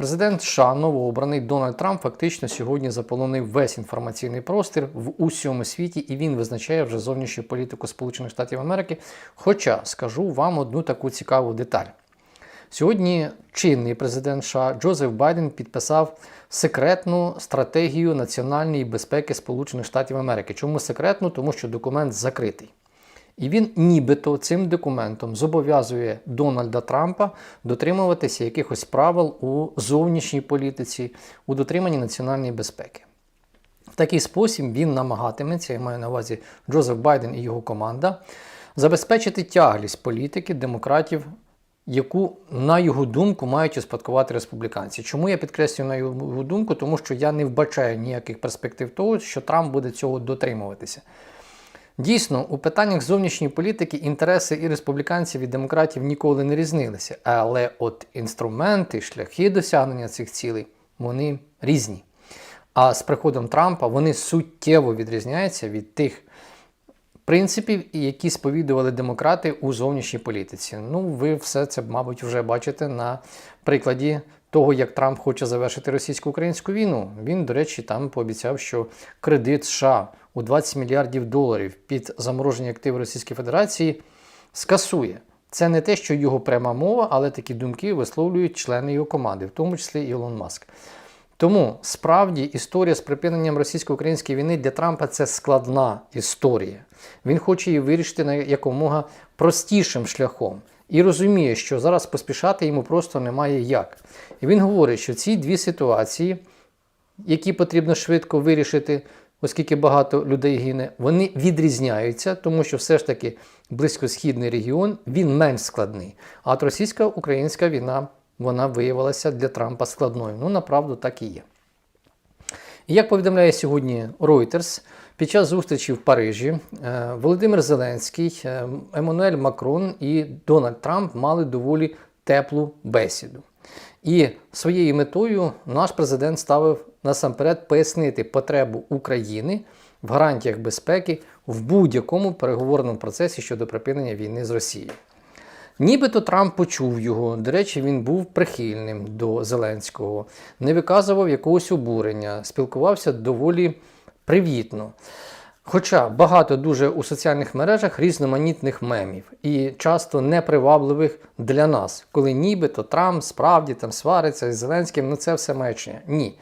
Президент США, новообраний Дональд Трамп, фактично сьогодні заполонив весь інформаційний простір в усьому світі, і він визначає вже зовнішню політику Сполучених Штатів Америки. Хоча скажу вам одну таку цікаву деталь. Сьогодні чинний президент США Джозеф Байден підписав секретну стратегію національної безпеки Сполучених Штатів Америки. Чому секретну? Тому що документ закритий. І він нібито цим документом зобов'язує Дональда Трампа дотримуватися якихось правил у зовнішній політиці, у дотриманні національної безпеки. В такий спосіб він намагатиметься, я маю на увазі Джозеф Байден і його команда, забезпечити тяглість політики демократів, яку, на його думку, мають успадкувати республіканці. Чому я підкреслюю на його думку? Тому що я не вбачаю ніяких перспектив того, що Трамп буде цього дотримуватися. Дійсно, у питаннях зовнішньої політики інтереси і республіканців і демократів ніколи не різнилися, але от інструменти, шляхи досягнення цих цілей вони різні. А з приходом Трампа вони суттєво відрізняються від тих принципів, які сповідували демократи у зовнішній політиці. Ну, ви все це, мабуть, вже бачите на прикладі того, як Трамп хоче завершити російсько-українську війну. Він, до речі, там пообіцяв, що кредит США у 20 мільярдів доларів під заморожені активи Російської Федерації скасує. Це не те, що його пряма мова, але такі думки висловлюють члени його команди, в тому числі Ілон Маск. Тому справді історія з припиненням російсько-української війни для Трампа це складна історія. Він хоче її вирішити на якомога простішим шляхом і розуміє, що зараз поспішати йому просто немає як. І він говорить, що ці дві ситуації, які потрібно швидко вирішити, оскільки багато людей гине, вони відрізняються, тому що все ж таки близькосхідний регіон він менш складний. А от російсько-українська війна вона виявилася для Трампа складною. Ну, направду так і є. Як повідомляє сьогодні Reuters, під час зустрічі в Парижі е, Володимир Зеленський, е, Еммануель Макрон і Дональд Трамп мали доволі теплу бесіду. І своєю метою наш президент ставив насамперед пояснити потребу України в гарантіях безпеки в будь-якому переговорному процесі щодо припинення війни з Росією. Нібито Трамп почув його. До речі, він був прихильним до Зеленського, не виказував якогось обурення, спілкувався доволі привітно. Хоча багато дуже у соціальних мережах різноманітних мемів і часто непривабливих для нас, коли нібито Трамп справді там свариться з Зеленським, ну це все маячня. Ні.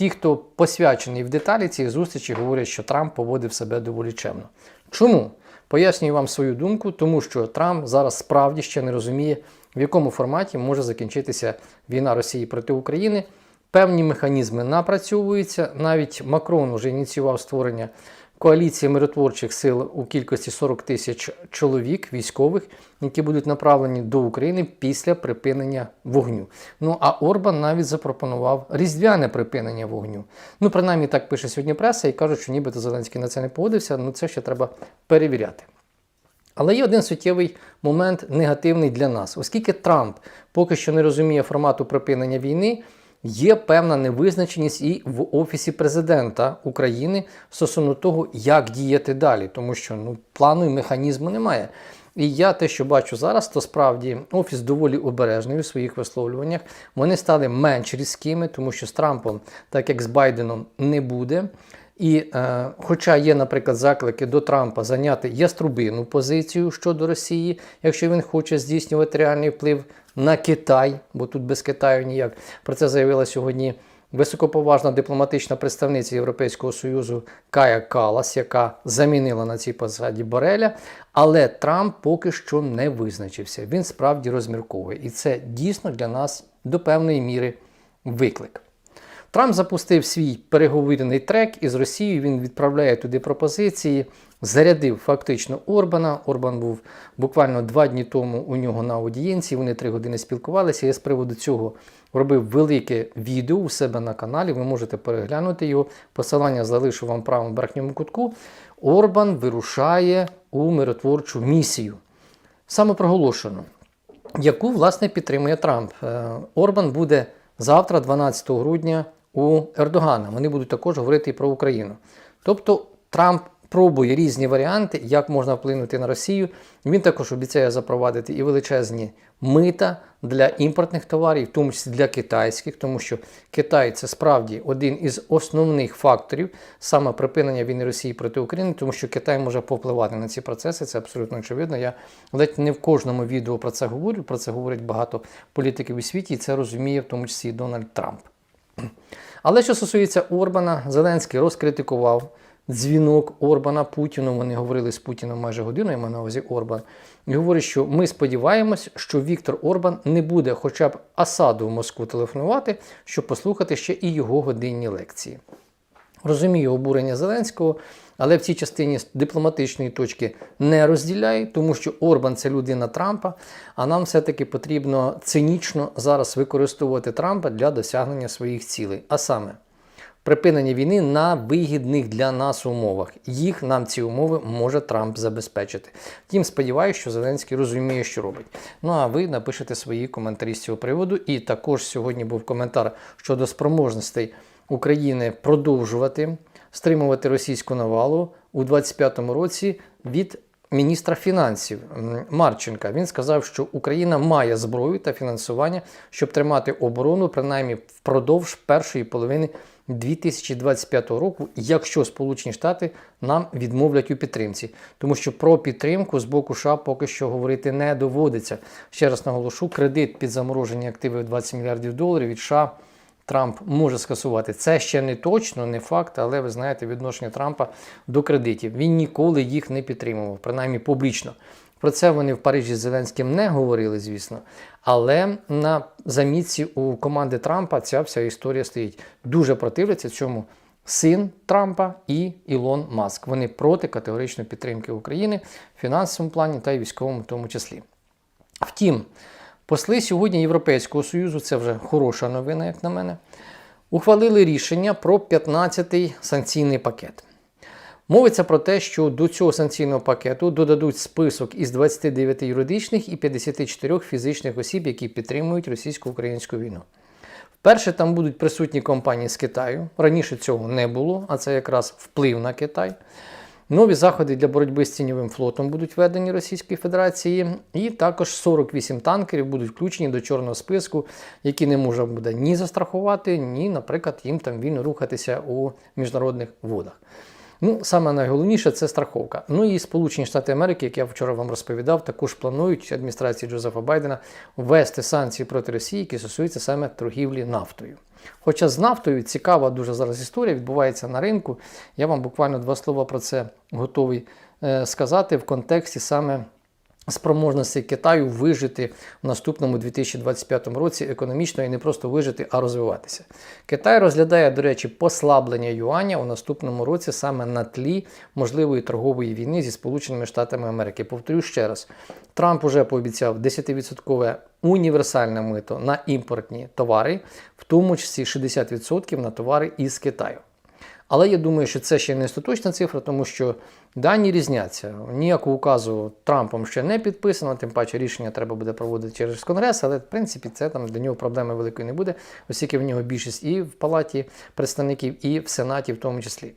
Ті, хто посвячений в деталі цієї зустрічі, говорять, що Трамп поводив себе доволі чемно. Чому? Пояснюю вам свою думку, тому що Трамп зараз справді ще не розуміє, в якому форматі може закінчитися війна Росії проти України. Певні механізми напрацьовуються. Навіть Макрон вже ініціював створення коаліції миротворчих сил у кількості 40 тисяч чоловік, військових, які будуть направлені до України після припинення вогню. Ну а Орбан навіть запропонував різдвяне припинення вогню. Ну, принаймні так пише сьогодні преса і кажуть, що нібито Зеленський на це не погодився. Ну це ще треба перевіряти. Але є один суттєвий момент негативний для нас, оскільки Трамп поки що не розуміє формату припинення війни. Є певна невизначеність і в Офісі президента України стосовно того, як діяти далі, тому що ну, плану і механізму немає. І я те, що бачу зараз, то справді офіс доволі обережний у своїх висловлюваннях. Вони стали менш різкими, тому що з Трампом, так як з Байденом, не буде. І е, хоча є, наприклад, заклики до Трампа зайняти яструбину позицію щодо Росії, якщо він хоче здійснювати реальний вплив на Китай, бо тут без Китаю ніяк. Про це заявила сьогодні високоповажна дипломатична представниця Європейського Союзу Кая Калас, яка замінила на цій посаді Бореля. Але Трамп поки що не визначився. Він справді розмірковує. І це дійсно для нас до певної міри виклик. Трамп запустив свій переговірний трек із Росією. Він відправляє туди пропозиції, зарядив фактично Орбана. Орбан був буквально два дні тому у нього на аудієнції. Вони три години спілкувалися. Я з приводу цього робив велике відео у себе на каналі. Ви можете переглянути його. Посилання залишу вам правому верхньому кутку. Орбан вирушає у миротворчу місію. Самопроголошену, яку власне підтримує Трамп. Е, Орбан буде завтра, 12 грудня у Ердогана. Вони будуть також говорити і про Україну. Тобто Трамп пробує різні варіанти, як можна вплинути на Росію. Він також обіцяє запровадити і величезні мита для імпортних товарів, в тому числі для китайських, тому що Китай це справді один із основних факторів саме припинення війни Росії проти України, тому що Китай може повпливати на ці процеси. Це абсолютно очевидно. Я ледь не в кожному відео про це говорю. Про це говорять багато політиків у світі, і це розуміє в тому числі і Дональд Трамп. Але що стосується Орбана, Зеленський розкритикував дзвінок Орбана Путіну. Вони говорили з Путіном майже годину, я маю на увазі Орбан. І говорить, що ми сподіваємось, що Віктор Орбан не буде хоча б Асаду в Москву телефонувати, щоб послухати ще і його годинні лекції. Розумію обурення Зеленського, але в цій частині дипломатичної точки не розділяю, тому що Орбан це людина Трампа, а нам все-таки потрібно цинічно зараз використовувати Трампа для досягнення своїх цілей. А саме припинення війни на вигідних для нас умовах. Їх нам ці умови може Трамп забезпечити. Втім, сподіваюся, що Зеленський розуміє, що робить. Ну а ви напишете свої коментарі з цього приводу. І також сьогодні був коментар щодо спроможностей України продовжувати стримувати російську навалу у 2025 році від міністра фінансів Марченка. Він сказав, що Україна має зброю та фінансування, щоб тримати оборону принаймні впродовж першої половини 2025 року, якщо Сполучені Штати нам відмовлять у підтримці, тому що про підтримку з боку США поки що говорити не доводиться. Ще раз наголошу, кредит під заморожені активи в 20 мільярдів доларів від США Трамп може скасувати. Це ще не точно, не факт, але ви знаєте відношення Трампа до кредитів. Він ніколи їх не підтримував, принаймні публічно. Про це вони в Парижі з Зеленським не говорили, звісно. Але на замітці у команди Трампа ця вся історія стоїть. Дуже противляться цьому син Трампа і Ілон Маск. Вони проти категоричної підтримки України в фінансовому плані та й військовому в тому числі. Втім, посли сьогодні Європейського Союзу, це вже хороша новина, як на мене, ухвалили рішення про 15-й санкційний пакет. Мовиться про те, що до цього санкційного пакету додадуть список із 29 юридичних і 54 фізичних осіб, які підтримують російсько-українську війну. Вперше там будуть присутні компанії з Китаю. Раніше цього не було, а це якраз вплив на Китай. Нові заходи для боротьби з тіньовим флотом будуть введені Російської Федерації, і також 48 танкерів будуть включені до чорного списку, які не можна буде ні застрахувати, ні, наприклад, їм там вільно рухатися у міжнародних водах. Ну, саме найголовніше це страховка. Ну і Сполучені Штати Америки, як я вчора вам розповідав, також планують адміністрації Джозефа Байдена ввести санкції проти Росії, які стосуються саме торгівлі нафтою. Хоча з нафтою цікава дуже зараз історія відбувається на ринку. Я вам буквально два слова про це готовий е, сказати в контексті саме спроможності Китаю вижити в наступному 2025 році економічно і не просто вижити, а розвиватися. Китай розглядає, до речі, послаблення юаня у наступному році саме на тлі можливої торгової війни зі Сполученими Штатами Америки. Повторю ще раз: Трамп уже пообіцяв 10% універсальне мито на імпортні товари, в тому числі 60% на товари із Китаю. Але я думаю, що це ще не остаточна цифра, тому що дані різняться. Ніякого указу Трампом ще не підписано, тим паче рішення треба буде проводити через Конгрес, але в принципі це там для нього проблеми великої не буде, оскільки в нього більшість і в Палаті представників, і в Сенаті в тому числі.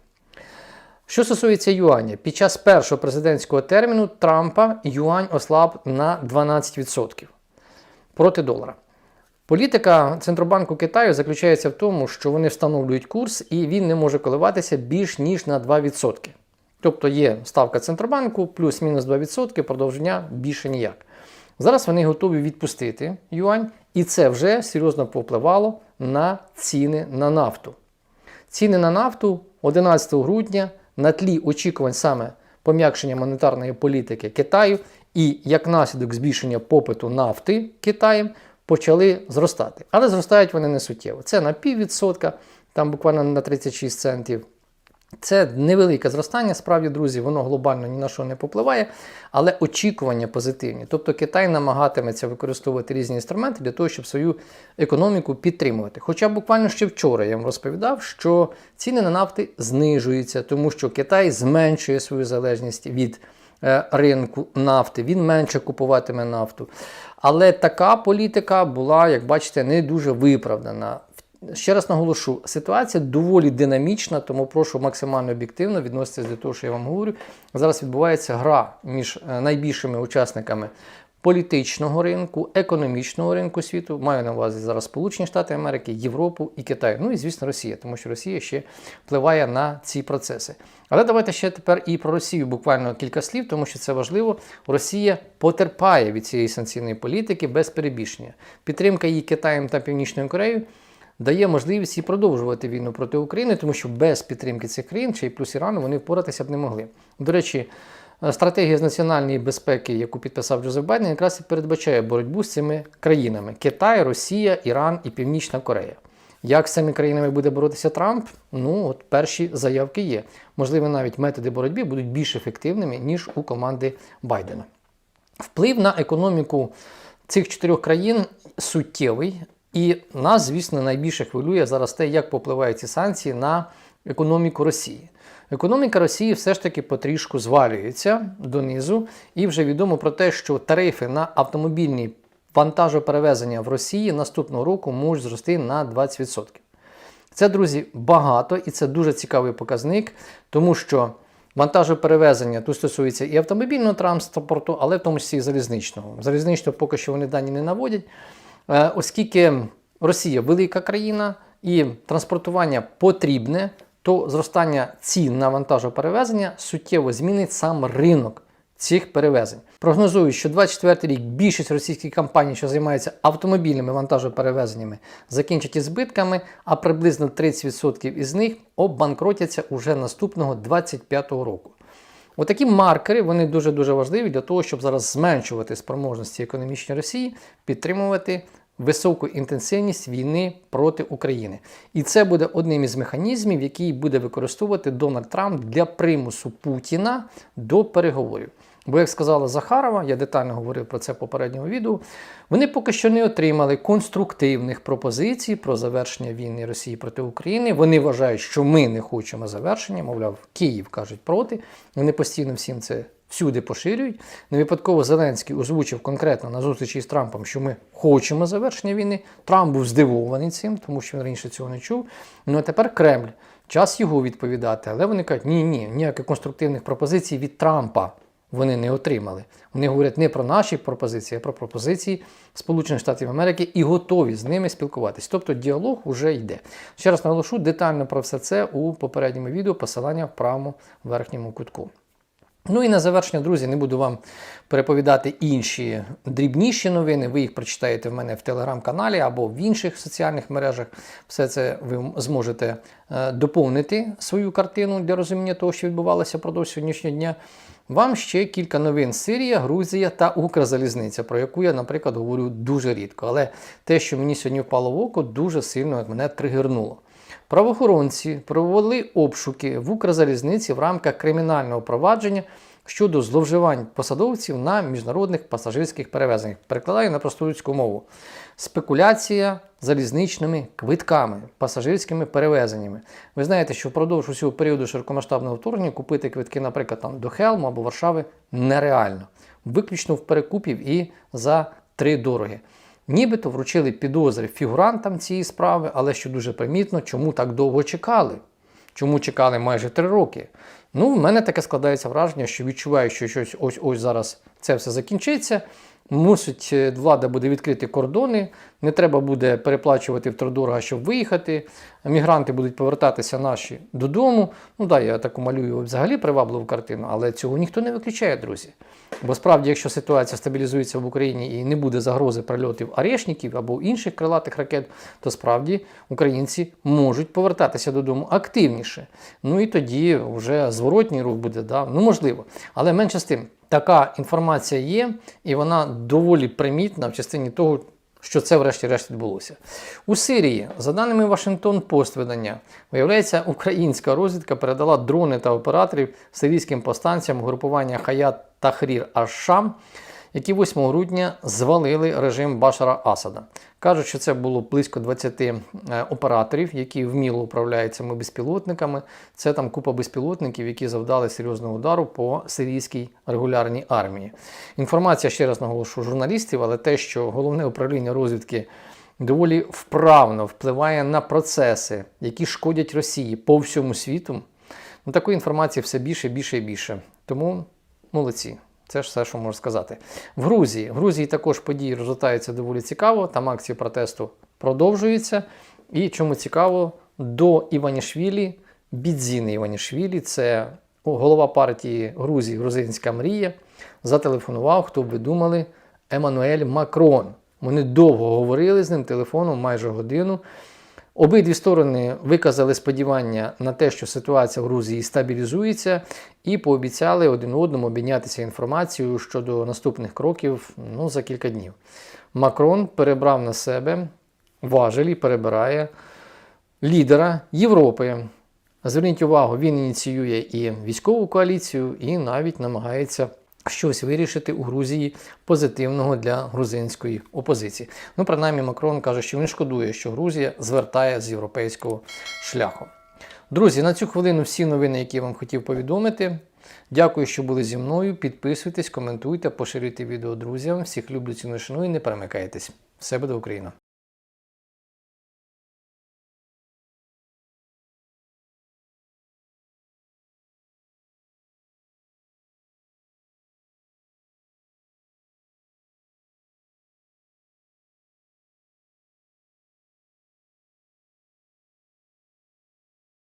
Що стосується юаня, під час першого президентського терміну Трампа юань ослаб на 12% проти долара. Політика Центробанку Китаю заключається в тому, що вони встановлюють курс і він не може коливатися більш ніж на 2%. Тобто є ставка Центробанку плюс-мінус 2%, продовження більше ніяк. Зараз вони готові відпустити юань, і це вже серйозно попливало на ціни на нафту. Ціни на нафту 11 грудня на тлі очікувань саме пом'якшення монетарної політики Китаю і як наслідок збільшення попиту нафти Китаєм почали зростати. Але зростають вони не суттєво. Це на піввідсотка, там буквально на 36 центів. Це невелике зростання, справді, друзі, воно глобально ні на що не попливає, але очікування позитивні. Тобто Китай намагатиметься використовувати різні інструменти для того, щоб свою економіку підтримувати. Хоча буквально ще вчора я вам розповідав, що ціни на нафти знижуються, тому що Китай зменшує свою залежність від ринку нафти, він менше купуватиме нафту. Але така політика була, як бачите, не дуже виправдана. Ще раз наголошу, ситуація доволі динамічна, тому прошу максимально об'єктивно відноситися до того, що я вам говорю. Зараз відбувається гра між е, найбільшими учасниками політичного ринку, економічного ринку світу. Маю на увазі зараз Сполучені Штати Америки, Європу і Китай. Ну і звісно, Росія, тому що Росія ще впливає на ці процеси. Але давайте ще тепер і про Росію буквально кілька слів, тому що це важливо. Росія потерпає від цієї санкційної політики без перебільшення. Підтримка її Китаєм та Північною Кореєю дає можливість і продовжувати війну проти України, тому що без підтримки цих країн, чи й плюс Ірану, вони впоратися б не могли. До речі, стратегія з національної безпеки, яку підписав Джозеф Байден, якраз і передбачає боротьбу з цими країнами: Китай, Росія, Іран і Північна Корея. Як з цими країнами буде боротися Трамп? Ну, от перші заявки є. Можливо, навіть методи боротьби будуть більш ефективними, ніж у команди Байдена. Вплив на економіку цих чотирьох країн суттєвий, і нас, звісно, найбільше хвилює зараз те, як попливають ці санкції на економіку Росії. Економіка Росії все ж таки потрішку звалюється донизу, і вже відомо про те, що тарифи на автомобільні вантажоперевезення в Росії наступного року можуть зрости на 20%. Це, друзі, багато і це дуже цікавий показник, тому що вантажоперевезення тут стосується і автомобільного транспорту, але в тому числі і залізничного. Залізничного поки що вони дані не наводять, Е, оскільки Росія велика країна і транспортування потрібне, то зростання цін на вантажоперевезення суттєво змінить сам ринок цих перевезень. Прогнозують, що 24 рік більшість російських компаній, що займаються автомобільними вантажоперевезеннями, закінчать із збитками, а приблизно 30% із них обанкротяться уже наступного 25 року. Отакі маркери вони дуже-дуже важливі для того, щоб зараз зменшувати спроможності економічної Росії, підтримувати високу інтенсивність війни проти України. І це буде одним із механізмів, який буде використовувати Дональд Трамп для примусу Путіна до переговорів. Бо, як сказала Захарова, я детально говорив про це в попередньому відео. Вони поки що не отримали конструктивних пропозицій про завершення війни Росії проти України. Вони вважають, що ми не хочемо завершення. Мовляв, Київ кажуть проти. Вони постійно всім це всюди поширюють. Не випадково Зеленський озвучив конкретно на зустрічі з Трампом, що ми хочемо завершення війни. Трамп був здивований цим, тому що він раніше цього не чув. Ну а тепер Кремль. Час його відповідати, але вони кажуть, ні, ні, ніяких конструктивних пропозицій від Трампа вони не отримали. Вони говорять не про наші пропозиції, а про пропозиції Сполучених Штатів Америки і готові з ними спілкуватись. Тобто діалог вже йде. Ще раз наголошу детально про все це у попередньому відео, посилання в правому верхньому кутку. Ну і на завершення, друзі, не буду вам переповідати інші дрібніші новини. Ви їх прочитаєте в мене в телеграм-каналі або в інших соціальних мережах. Все це ви зможете е, доповнити свою картину для розуміння того, що відбувалося продовж сьогоднішнього дня. Вам ще кілька новин: Сирія, Грузія та Укрзалізниця, про яку я, наприклад, говорю дуже рідко. Але те, що мені сьогодні впало в око, дуже сильно мене тригернуло. Правоохоронці провели обшуки в Укрзалізниці в рамках кримінального провадження щодо зловживань посадовців на міжнародних пасажирських перевезеннях. Перекладаю на просту людську мову. Спекуляція залізничними квитками, пасажирськими перевезеннями. Ви знаєте, що впродовж усього періоду широкомасштабного вторгнення купити квитки, наприклад, там до Хелму або Варшави нереально. Виключно в перекупів і за три дороги. Нібито вручили підозри фігурантам цієї справи, але що дуже примітно, чому так довго чекали? Чому чекали майже три роки? Ну, в мене таке складається враження, що відчуваю, що щось ось ось зараз це все закінчиться. Мусить е, влада буде відкрити кордони, не треба буде переплачувати втридорога, щоб виїхати. Мігранти будуть повертатися наші додому. Ну да, я таку малюю взагалі привабливу картину, але цього ніхто не виключає, друзі. Бо справді, якщо ситуація стабілізується в Україні і не буде загрози прильотів арешників або інших крилатих ракет, то справді українці можуть повертатися додому активніше. Ну і тоді вже зворотній рух буде, да? ну можливо. Але менше з тим, така інформація є, і вона доволі примітна в частині того. Що це, врешті-решт, відбулося. У Сирії, за даними Вашингтон Пост видання, виявляється, українська розвідка передала дрони та операторів сирійським повстанцям групування Хаят Тахрір Аш-Шам, які 8 грудня звалили режим Башара Асада. Кажуть, що це було близько 20 е, операторів, які вміло управляють цими безпілотниками. Це там купа безпілотників, які завдали серйозного удару по сирійській регулярній армії. Інформація ще раз наголошу журналістів, але те, що головне управління розвідки доволі вправно впливає на процеси, які шкодять Росії по всьому світу, ну, такої інформації все більше, більше і більше. Тому молодці. Це ж все, що можу сказати. В Грузії. В Грузії також події розгортаються доволі цікаво. Там акції протесту продовжуються. І чому цікаво, до Іванішвілі, Бідзіни Іванішвілі, це голова партії Грузії Грузинська мрія, зателефонував, хто б ви думали, Еммануель Макрон. Вони довго говорили з ним телефоном, майже годину. Обидві сторони виказали сподівання на те, що ситуація в Грузії стабілізується, і пообіцяли один одному обмінятися інформацією щодо наступних кроків ну, за кілька днів. Макрон перебрав на себе важелі, перебирає лідера Європи. Зверніть увагу, він ініціює і військову коаліцію, і навіть намагається щось вирішити у Грузії позитивного для грузинської опозиції. Ну, принаймні, Макрон каже, що він шкодує, що Грузія звертає з європейського шляху. Друзі, на цю хвилину всі новини, які я вам хотів повідомити. Дякую, що були зі мною. Підписуйтесь, коментуйте, поширюйте відео друзям. Всіх люблю, ціную, шаную, не перемикайтесь. Все буде Україна!